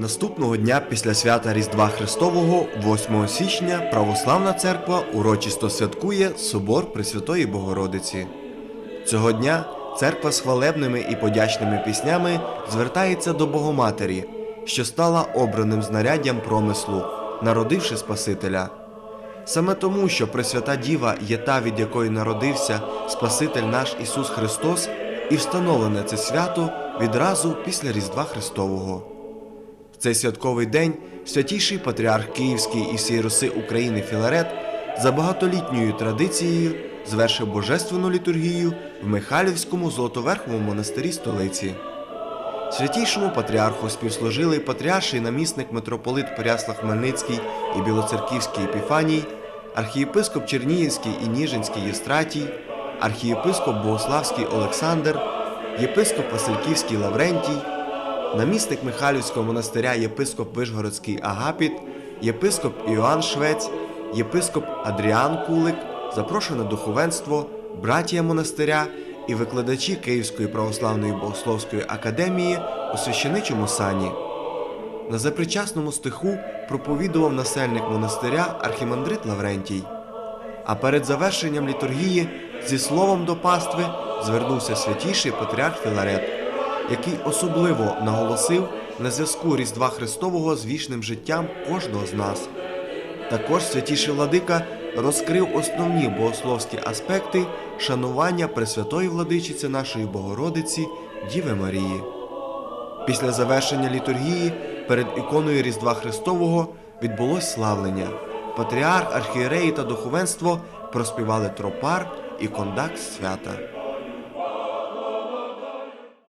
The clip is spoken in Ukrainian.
Наступного дня після свята Різдва Христового, 8 січня, Православна церква урочисто святкує Собор Пресвятої Богородиці. Цього дня церква з хвалебними і подячними піснями звертається до Богоматері, що стала обраним знаряддям промислу, народивши Спасителя. Саме тому, що Пресвята Діва є та, від якої народився Спаситель наш Ісус Христос, і встановлене це свято відразу після Різдва Христового. Цей святковий день святійший патріарх Київський і всієї Руси України Філарет за багатолітньою традицією звершив божественну літургію в Михайлівському Золотоверховому монастирі столиці. Святійшому патріарху співслужили патріарший намісник митрополит Перяслав Хмельницький і Білоцерківський Епіфаній, архієпископ Чернігівський і Ніжинський Єстратій, архієпископ Богославський Олександр, єпископ Васильківський Лаврентій, намісник Михайлівського монастиря єпископ Вишгородський Агапіт, єпископ Іоанн Швець, єпископ Адріан Кулик, запрошене духовенство, братія монастиря і викладачі Київської православної богословської академії у священичому сані. На запричасному стиху проповідував насельник монастиря архімандрит Лаврентій. А перед завершенням літургії зі словом до пастви звернувся святійший патріарх Філарет, який особливо наголосив на зв'язку Різдва Христового з вічним життям кожного з нас. Також святіший владика розкрив основні богословські аспекти шанування Пресвятої владичиці нашої Богородиці Діви Марії. Після завершення літургії перед іконою Різдва Христового відбулось славлення. Патріарх, архієреї та духовенство проспівали тропар і кондакт свята.